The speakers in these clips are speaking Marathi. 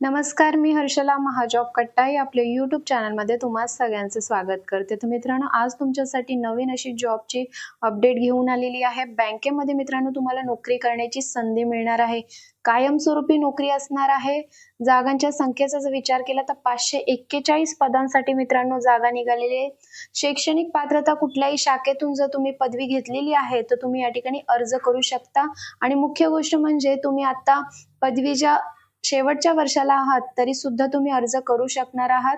नमस्कार मी हर्षला महाजॉब कट्टाई. आपल्या यूट्यूब चॅनलमध्ये तुम्हा सगळ्यांचं स्वागत करते. तर मित्रांनो आज तुमच्यासाठी नवीन अशी जॉबची अपडेट घेऊन आलेली आहे. बँकेमध्ये मित्रांनो तुम्हाला नोकरी करण्याची संधी मिळणार आहे. कायमस्वरूपी नोकरी असणार आहे. जागांच्या संख्येचा जर विचार केला तर पाचशे एक्केचाळीस पदांसाठी मित्रांनो जागा निघालेली आहे. शैक्षणिक पात्रता कुठल्याही शाखेतून जर तुम्ही पदवी घेतलेली आहे तर तुम्ही या ठिकाणी अर्ज करू शकता. आणि मुख्य गोष्ट म्हणजे तुम्ही आता पदवीच्या शेवटच्या वर्षाला आहात तरी सुद्धा तुम्ही अर्ज करू शकणार आहात.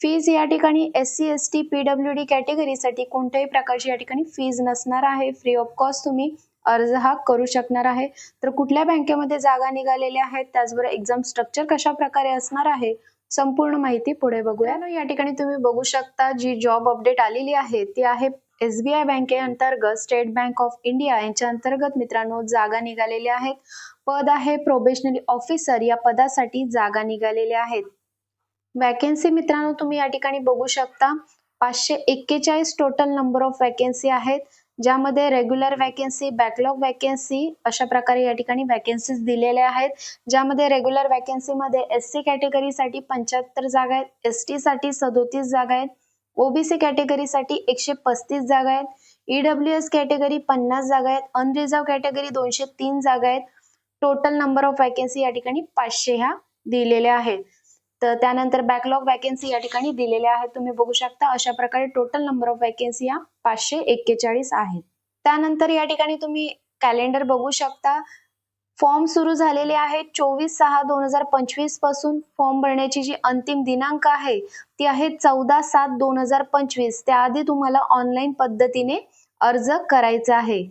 फीज या ठिकाणी S C S T P W D कॅटेगरीसाठी कोणत्याही प्रकारची या ठिकाणी फीज नसणार आहे. फ्री ऑफ कॉस्ट तुम्ही अर्ज हा करू शकणार आहे. तर कुठल्या बँकेमध्ये जागा निघालेल्या आहेत त्याचबरोबर एक्झाम स्ट्रक्चर कशा प्रकारे असणार आहे संपूर्ण माहिती पुढे बघूया. या ठिकाणी तुम्ही बघू शकता जी जॉब अपडेट आलेली आहे ती आहे एसबीआय बँके अंतर्गत स्टेट बँक ऑफ इंडिया यांच्या अंतर्गत मित्रांनो जागा निघालेल्या आहेत. पद आहे प्रोबेशनरी ऑफिसर. या पदासाठी जागा निघालेल्या आहेत. वॅकेन्सी मित्रांनो तुम्ही या ठिकाणी बघू शकता. पाचशे एक्केचाळीस टोटल नंबर ऑफ वॅकेन्सी आहेत. ज्यामध्ये रेग्युलर वॅकेन्सी बॅकलॉग वॅकेन्सी अशा प्रकारे या ठिकाणी वॅकेन्सीज दिलेल्या आहेत. ज्यामध्ये रेग्युलर वॅकेन्सीमध्ये एस सी कॅटेगरीसाठी पंच्याहत्तर जागा आहेत. एस टीसाठी सदोतीस जागा आहेत. ओबीसी कॅटेगरीसाठी एकशे पस्तीस जागा आहेत. ईडब्ल्यू एस कॅटेगरी पन्नास जागा आहेत. अनरिझर्व कॅटेगरी दोनशे तीन जागा आहेत. टोटल नंबर ऑफ वॅकन्सी या ठिकाणी पाचशे ह्या दिलेल्या आहेत. तर त्यानंतर बॅकलॉग वॅकन्सी या ठिकाणी दिलेल्या आहेत. तुम्ही बघू शकता अशा प्रकारे टोटल नंबर ऑफ वॅकन्सी या पाचशे एक्केचाळीस आहेत. त्यानंतर या ठिकाणी तुम्ही कॅलेंडर बघू शकता. फॉर्म सुरू झालेले आहे चोवीस सहा दोन हजार पंचवीसपासून फॉर्म भरण्याची जी अंतिम दिनांक आहे ती आहे चौदा सात दोन हजार पंचवीस. त्याआधी तुम्हाला ऑनलाईन पद्धतीने अर्ज करायचा आहे.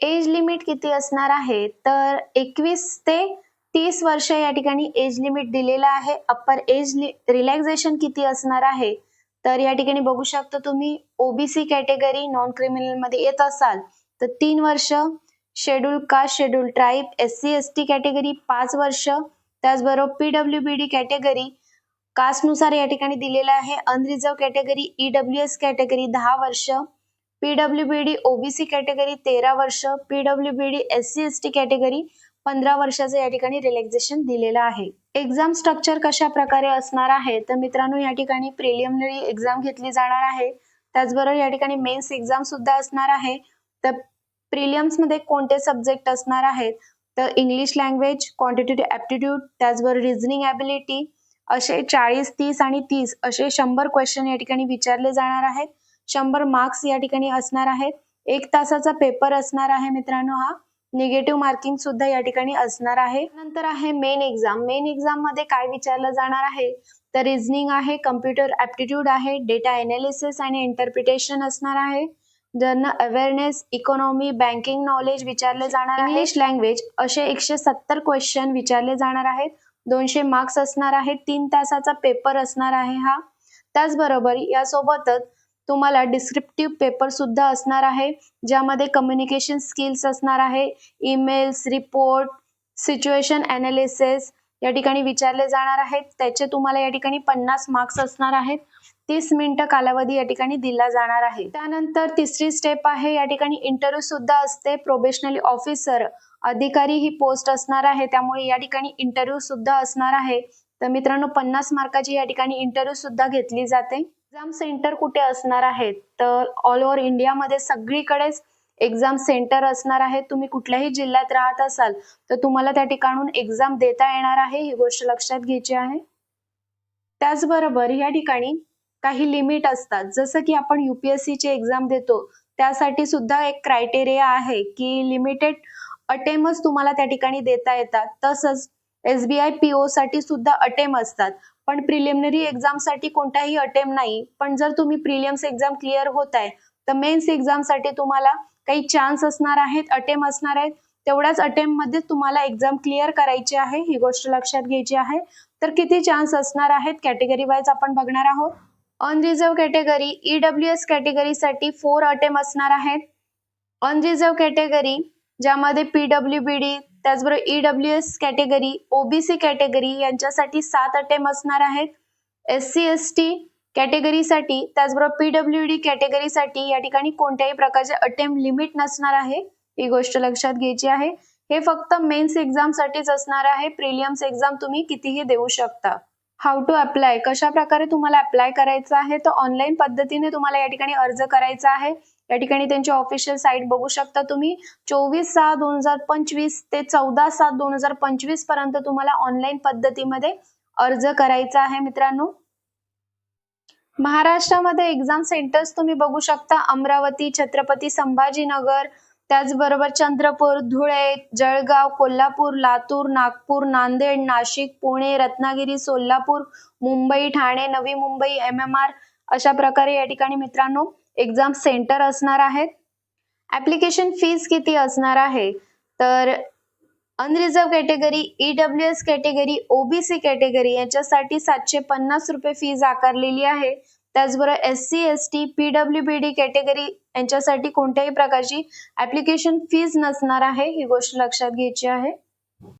एज लिमिट किती असणार आहे? तर एकवीस ते तीस वर्ष या ठिकाणी एज लिमिट दिलेलं आहे. अप्पर एज रिलॅक्झेशन किती असणार आहे? तर या ठिकाणी बघू शकता तुम्ही ओबीसी कॅटेगरी नॉन क्रिमिनलमध्ये येत असाल तर तीन वर्ष schedule caste schedule tribe S C S T category पाच वर्ष त्याचबरोबर P W B D category कास्टनुसार या ठिकाणी दिलेलं आहे. Unreserve category E W S category दहा वर्ष P W B D OBC category तेरा वर्ष P W B D S C S T category पंधरा वर्षाचं या ठिकाणी रिलॅक्झेशन दिलेलं आहे. एक्झाम स्ट्रक्चर कशा प्रकारे असणार आहे? तर मित्रांनो या ठिकाणी प्रिलिमिनरी एक्झाम घेतली जाणार आहे. त्याचबरोबर या ठिकाणी मेन्स एक्झाम सुद्धा असणार आहे. तर प्रिलियम्समध्ये कोणते सब्जेक्ट असणार आहेत? तर इंग्लिश लँग्वेज क्वांटिटेटिव्ह ऍप्टिट्यूड त्याचबरोबर रिझनिंग ॲबिलिटी असे चाळीस तीस आणि तीस असे शंभर क्वेश्चन या ठिकाणी विचारले जाणार आहेत. शंभर मार्क्स या ठिकाणी असणार आहेत. एक तासाचा पेपर असणार आहे मित्रांनो हा. निगेटिव्ह मार्किंग सुद्धा या ठिकाणी असणार आहे. नंतर आहे मेन एक्झाम मेन एक्झाममध्ये काय विचारलं जाणार आहे? तर रिझनिंग आहे कम्प्युटर ऍप्टिट्यूड आहे डेटा एनालिसिस आणि इंटरप्रिटेशन असणार आहे. ज्यांना अवेअरनेस इकॉनॉमी बँकिंग नॉलेज विचारले जाणार इंग्लिश लँग्वेज असे एकशे सत्तर क्वेश्चन विचारले जाणार आहेत. दोनशे मार्क्स असणार आहेत. तीन तासाचा पेपर असणार आहे हा. त्याचबरोबर यासोबतच तुम्हाला डिस्क्रिप्टिव्ह पेपर सुद्धा असणार आहे. ज्यामध्ये कम्युनिकेशन स्किल्स असणार आहे. ईमेल्स रिपोर्ट सिच्युएशन अनालिसिस या ठिकाणी विचारले जाणार आहेत. त्याचे तुम्हाला या ठिकाणी पन्नास मार्क्स असणार आहेत. तीस मिनिटं कालावधी या ठिकाणी दिला जाणार आहे. त्यानंतर तिसरी स्टेप आहे या ठिकाणी इंटरव्ह्यू सुद्धा असते. प्रोबेशनली ऑफिसर अधिकारी ही पोस्ट असणार आहे. त्यामुळे या ठिकाणी इंटरव्ह्यू सुद्धा असणार आहे. तर मित्रांनो पन्नास मार्काची या ठिकाणी इंटरव्ह्यू सुद्धा घेतली जाते. एक्झाम सेंटर कुठे असणार आहेत? तर ऑल ओव्हर इंडियामध्ये सगळीकडेच एक्झाम सेंटर असणार आहे. तुम्ही कुठल्याही जिल्ह्यात राहत असाल तर तुम्हाला त्या ठिकाणून एक्झाम देता येणार आहे. ही गोष्ट लक्षात घ्यायची आहे. त्याचबरोबर या ठिकाणी काही लिमिट असतात. जसं की आपण युपीएससी ची एक्झाम देतो त्यासाठी सुद्धा एक क्रायटेरिया आहे की लिमिटेड अटेमच तुम्हाला त्या ठिकाणी देता येतात. तसंच एसबीआय पीओ साठी सुद्धा अटेम असतात. पण प्रिलिमिनरी एक्झामसाठी कोणताही अटेम नाही. पण जर तुम्ही प्रिलियम्स एक्झाम क्लिअर होत आहे तर मेन्स एक्झामसाठी तुम्हाला काही चान्स असणार आहेत अटेम्प असणार आहेत तेवढ्याच अटेम्पमध्ये तुम्हाला एक्झाम क्लिअर करायची आहे ही गोष्ट लक्षात घ्यायची आहे. तर किती चान्स असणार आहेत कॅटेगरी वाईज आपण बघणार आहोत. Unreserve category E W S कॅटेगरीसाठी four attempt असणार आहेत. अनरिझर्व कॅटेगरी ज्यामध्ये पीडब्ल्यू बी डी त्याचबरोबर E W S category OBC category यांच्यासाठी सात अटेम्प असणार आहेत. एस सी एस टी कॅटेगरीसाठी त्याचबरोबर पीडब्ल्यू डी कॅटेगरीसाठी या ठिकाणी कोणत्याही प्रकारचे अटेम्प्ट लिमिट नसणार आहे. ही गोष्ट लक्षात घ्यायची आहे. हे फक्त मेन्स एक्झाम साठीच असणार आहे. प्रिलियम्स एक्झाम तुम्ही कितीही देऊ शकता. हाऊ टू अप्लाय कशा प्रकारे तुम्हाला अप्लाय करायचं आहे? तर ऑनलाईन पद्धतीने तुम्हाला या ठिकाणी अर्ज करायचा आहे. या ठिकाणी त्यांची ऑफिशियल साईट बघू शकता तुम्ही. चोवीस सहा दोन हजार पंचवीस ते चौदा सात दोन हजार पंचवीसपर्यंत तुम्हाला ऑनलाईन पद्धतीमध्ये अर्ज करायचा आहे मित्रांनो. महाराष्ट्रामध्ये एक्झाम सेंटर्स तुम्ही बघू शकता. अमरावती छत्रपती संभाजीनगर त्याचबरोबर Chandrapur Dhule Jalgaon Kolhapur Latur Nagpur Nanded Nashik Pune Ratnagiri Solapur Mumbai Thane Navi Mumbai M M R अशा प्रकारे या ठिकाणी मित्रांनो एक्झाम सेंटर असणार आहेत. ऍप्लिकेशन फीज किती असणार आहे? तर unreserve category E W S category OBC category याच्यासाठी सातशे पन्नास रुपये फीज आकारलेली आहे. त्याचबरोबर S C S T P W B D category यांच्यासाठी कोणत्याही प्रकारची ऍप्लिकेशन फीज नसणार आहे. ही गोष्ट लक्षात घ्यायची आहे.